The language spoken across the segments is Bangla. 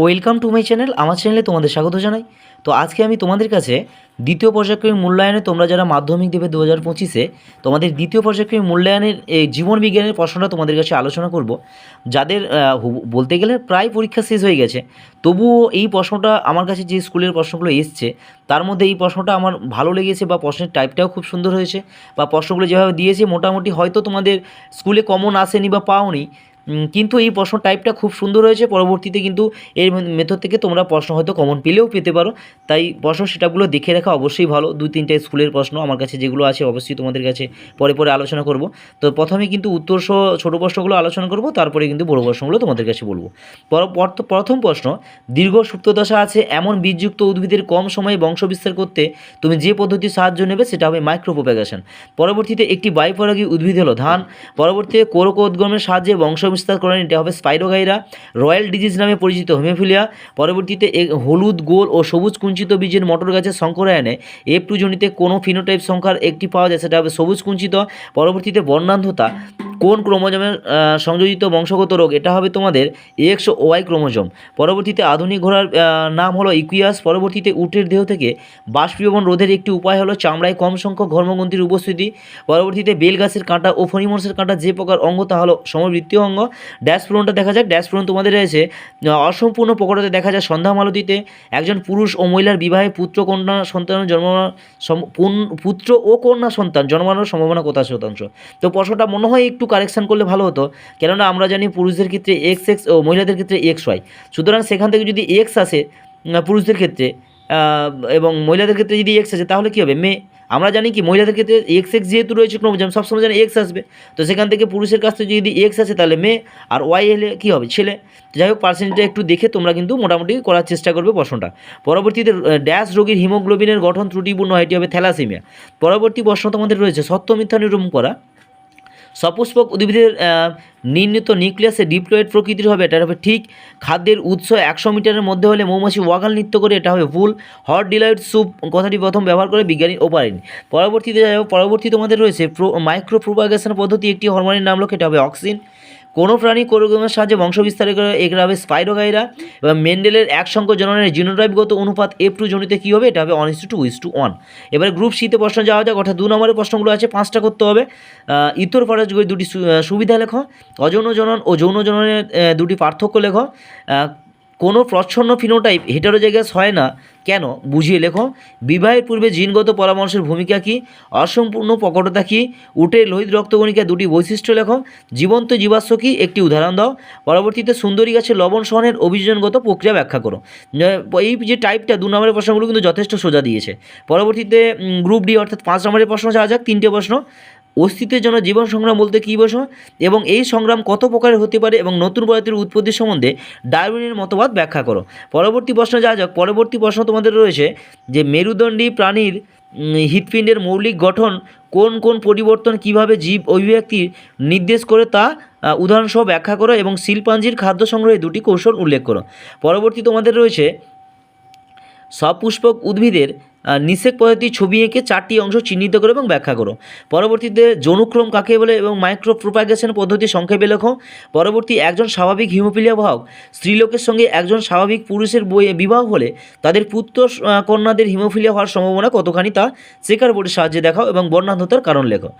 ওয়েলকাম টু মাই চ্যানেল, আমার চ্যানেলে তোমাদের স্বাগত জানাই। তো আজকে আমি তোমাদের কাছে দ্বিতীয় পর্যায়ক্রমিক মূল্যায়নে তোমরা যারা মাধ্যমিক দেবে দু হাজার পঁচিশে, তোমাদের দ্বিতীয় পর্যায়ক্রমিক মূল্যায়নের জীবন বিজ্ঞানের প্রশ্নটা তোমাদের কাছে আলোচনা করব। যাদের বলতে গেলে প্রায় পরীক্ষা শেষ হয়ে গেছে, তবুও এই প্রশ্নটা আমার কাছে যে স্কুলের প্রশ্নগুলো এসছে, তার মধ্যে এই প্রশ্নটা আমার ভালো লেগেছে বা প্রশ্নের টাইপটাও খুব সুন্দর হয়েছে, বা প্রশ্নগুলো যেভাবে দিয়েছে, মোটামুটি হয়তো তোমাদের স্কুলে কমন আসেনি বা পাওনি কিন্তু এই প্রশ্ন টাইপটা খুব সুন্দর হয়েছে, পরবর্তীতে কিন্তু এর মেথড থেকে তোমরা প্রশ্ন হয়তো কমন পেলেও পেতে পারো। তাই প্রশ্ন সেটাগুলো দেখে রাখা অবশ্যই ভালো। দুই, তিনটে স্কুলের প্রশ্ন আমার কাছে যেগুলো আছে অবশ্যই তোমাদের কাছে পরে পরে আলোচনা করব। তো প্রথমে কিন্তু উত্তর সহ ছোটো প্রশ্নগুলো আলোচনা করব, তারপরে কিন্তু বড় প্রশ্নগুলো তোমাদের কাছে বলব। পর- পর- প্রথম প্রশ্ন, দীর্ঘ সুপ্তদশা আছে, এমন বীজযুক্ত উদ্ভিদের কম সময়ে বংশবিস্তার করতে তুমি যে পদ্ধতির সাহায্য নেবে সেটা হবে মাইক্রোপ্রোপাগেশন পরবর্তীতে একটি বাইপরাগী উদ্ভিদ হলো ধান। পরবর্তীতে কোরকোদ্গমের সাহায্যে বংশবিস্তার করেন, এটা হবে স্পাইরোগাইরা, রয়্যাল ডিজিজ নামে পরিচিত হোমিওফিলিয়া পরবর্তীতে হলুদ, গোল ও সবুজ কুঞ্চিত বীজের মটর গাছের সংকরায়নে এফ টু জনিতে কোনো ফিনোটাইপ সংখ্যার একটি পাওয়া যায়, সেটা হবে সবুজ কুঞ্চিত। পরবর্তীতে বর্ণান্ধতা কোন ক্রোমোজোমের সংযোজিত বংশগত রোগ? এটা হবে তোমাদের এক্স ওয়াই ক্রোমোজোম। পরবর্তীতে আধুনিক ঘোড়ার নাম হলো ইকুইয়াস। পরবর্তীতে উটের দেহ থেকে বাষ্পীভবন রোধের একটি উপায় হলো চামড়ায় কম সংখ্যক ঘর্মগ্রন্থির উপস্থিতি। পরবর্তীতে বেল গাছের কাঁটা ও ফণিমর্সের কাঁটা যে প্রকার অঙ্গ, তা হলো সমবৃত্তীয় অঙ্গ। ড্যাশ পূরণটা দেখা যাক। ড্যাশ পূরণ তোমাদের রয়েছে অসম্পূর্ণ প্রকটতে দেখা যায় সন্ধ্যা মালতীতে। একজন পুরুষ ও মহিলার বিবাহে পুত্র, কন্যা সন্তানের জন্ম পুত্র ও কন্যা, সন্তান জন্মানোর সম্ভাবনা কত শতাংশ? তো প্রশ্নটা মনে হয় একটু কারেকশন করলে ভালো হতো। কেননা আমরা জানি পুরুষদের ক্ষেত্রে এক্স এক্স ও মহিলাদের ক্ষেত্রে এক্স ওয়াই সুতরাং সেখান থেকে যদি এক্স আসে পুরুষদের ক্ষেত্রে এবং মহিলাদের ক্ষেত্রে যদি এক্স আসে, তাহলে কী হবে? মেয়ে আমরা জানি কি, মহিলাদের ক্ষেত্রে এক্স এক্স যেহেতু রয়েছে ক্রোমোজোম, সবসময় জানি এক্স আসবে। তো সেখান থেকে পুরুষের কাছ থেকে যদি এক্স আসে, তাহলে মেয়ে আর ওয়াই এলে কী হবে? ছেলে। যাই হোক পার্সেন্টটা একটু দেখে তোমরা কিন্তু মোটামুটি করার চেষ্টা করবে প্রশ্নটা। পরবর্তীতে ড্যাশ রোগীর হিমোগ্লোবিনের গঠন ত্রুটিপূর্ণ এটি হবে থ্যালাসেমিয়া। পরবর্তী প্রশ্ন তোমাদের রয়েছে, সত্য মিথ্যা নিরূপণ করা। সপুষ্পক উদ্ভিদের নির্ণিত নির্মিত নিউক্লিয়াসে ডিপ্লয়েড প্রকৃতির হবে এটা হবে ঠিক খাদ্যের উৎস একশো মিটারের মধ্যে হলে মৌমাছি ওয়াগাল নৃত্য করে, এটা হবে ভুল। হট ডিলাইট স্যুপ কথাটি প্রথম ব্যবহার করে বিজ্ঞানী ওপারেন। পরবর্তীতে পরবর্তী তোমাদের রয়েছে প্রো মাইক্রো প্রোপাগেশন পদ্ধতি, একটি হরমোনের নাম লোক, এটা হবে অক্সিন কোনো প্রাণী কোরোগমের সাহায্যে বংশ বিস্তার করে এগুলো হবে স্পাইরোগাইরা এবং মেন্ডেলের এক সংখ্য জননের জিনোটাইপগত অনুপাত এফ টু জনিতে কী হবে? এটা হবে one is two is two one এবারে গ্রুপ সিতে প্রশ্ন যাওয়া যাক, অর্থাৎ দু নম্বরের প্রশ্নগুলো আছে, পাঁচটা করতে হবে। ইতর ফরাজ দুটি সুবিধা লেখ, অযৌন জনন ও যৌন জননের দুটি পার্থক্য লেখো। কোনো প্রচ্ছন্ন ফিনোটাইপ হেটারোজাইগাস হয় না। কেন? বুঝিয়ে লেখো। বিবাহের পূর্বে জিনগত পরামর্শের ভূমিকা কী? অসম্পূর্ণ প্রকটতা কী? উটের লোহিত রক্তকণিকা দুটি বৈশিষ্ট্য লেখো। জীবন্ত জীবাশ্ম কী? একটি উদাহরণ দাও। পরবর্তীতে সুন্দরী গাছের লবণ সহনের অভিযোজনগত প্রক্রিয়া ব্যাখ্যা করো। এই যে টাইপটা দু নম্বরের প্রশ্নগুলো কিন্তু যথেষ্ট সোজা দিয়েছে। পরবর্তীতে গ্রুপ ডি অর্থাৎ পাঁচ নম্বরের প্রশ্ন যাওয়া যাক। তিনটে প্রশ্ন। অস্তিত্বের জন্য জীবন সংগ্রাম বলতে কী বোঝো? এবং এই সংগ্রাম কত প্রকারের হতে পারে এবং নতুন প্রজাতির উৎপত্তি সম্বন্ধে ডারউইনের মতবাদ ব্যাখ্যা করো। পরবর্তী প্রশ্ন যা যাক। পরবর্তী প্রশ্ন তোমাদের রয়েছে যে মেরুদণ্ডী প্রাণীর হৃৎপিণ্ডের মৌলিক গঠন কোন কোন পরিবর্তন কীভাবে জীব অভিব্যক্তি নির্দেশ করে তা উদাহরণসহ ব্যাখ্যা করো এবং শিল্পাঞ্জির খাদ্য সংগ্রহে দুটি কৌশল উল্লেখ করো। পরবর্তী তোমাদের রয়েছে সপুষ্পক উদ্ভিদের নিষেক পদ্ধতির ছবি এঁকে চারটি অংশ চিহ্নিত করো এবং ব্যাখ্যা করো। পরবর্তীতে যৌনুক্রম কাকে বলে এবং মাইক্রো প্রোপাগেশন পদ্ধতি সংক্ষেপে লেখো। পরবর্তী একজন স্বাভাবিক হিমোফিলিয়া বাহক স্ত্রীলোকের সঙ্গে একজন স্বাভাবিক পুরুষের বই বিবাহ হলে তাদের পুত্র কন্যাদের হিমোফিলিয়া হওয়ার সম্ভাবনা কতখানি তা চেকার বোর্ডের সাহায্যে দেখাও এবং বর্ণান্ধতার কারণ লেখো।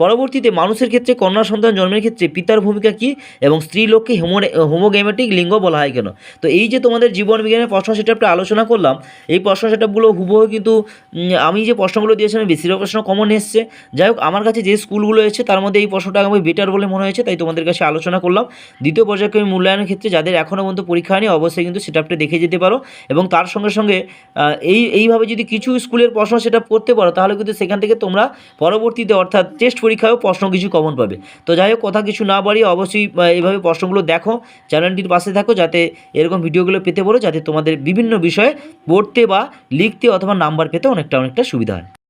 পরবর্তীতে মানুষের ক্ষেত্রে কন্যা সন্তান জন্মের ক্ষেত্রে পিতার ভূমিকা কী এবং স্ত্রী লোককে হোমো, হোমোগেমেটিক লিঙ্গ বলা হয় কেন? তো এই যে তোমাদের জীবন বিজ্ঞানের প্রশ্ন সেটআপটা আলোচনা করলাম, এই প্রশ্ন সেটআপগুলো হুবহু কিন্তু উম, আমি যে প্রশ্নগুলো দিয়েছিলাম বেশিরভাগ প্রশ্ন কমন এসছে। যাই হোক আমার কাছে যে স্কুলগুলো এসেছে তার মধ্যে এই প্রশ্নটা আমি বেটার বলে মনে হয়েছে তাই তোমাদের কাছে আলোচনা করলাম। দ্বিতীয় পর্যায়ক্রমিক মূল্যায়নের ক্ষেত্রে যাদের এখনও পর্যন্ত পরীক্ষা হয়নি অবশ্যই কিন্তু সেটআপটা দেখে যেতে পারো। এবং তার সঙ্গে সঙ্গে এই এইভাবে যদি কিছু স্কুলের প্রশ্ন সেটা করতে পারো তাহলে কিন্তু সেখান থেকে তোমরা পরবর্তীতে অর্থাৎ টেস্ট পরীক্ষায়ও প্রশ্ন কিছু কমন পাবে। তো যাই হোক কথা কিছু না বাড়িয়ে অবশ্যই এইভাবে প্রশ্নগুলো দেখো চ্যানেলটির পাশে থাকো যাতে এরকম ভিডিওগুলো পেতে পারো যাতে তোমাদের বিভিন্ন বিষয়ে পড়তে বা লিখতে অথবা নাম্বার পেতে অনেকটা অনেকটা সুবিধা হয়।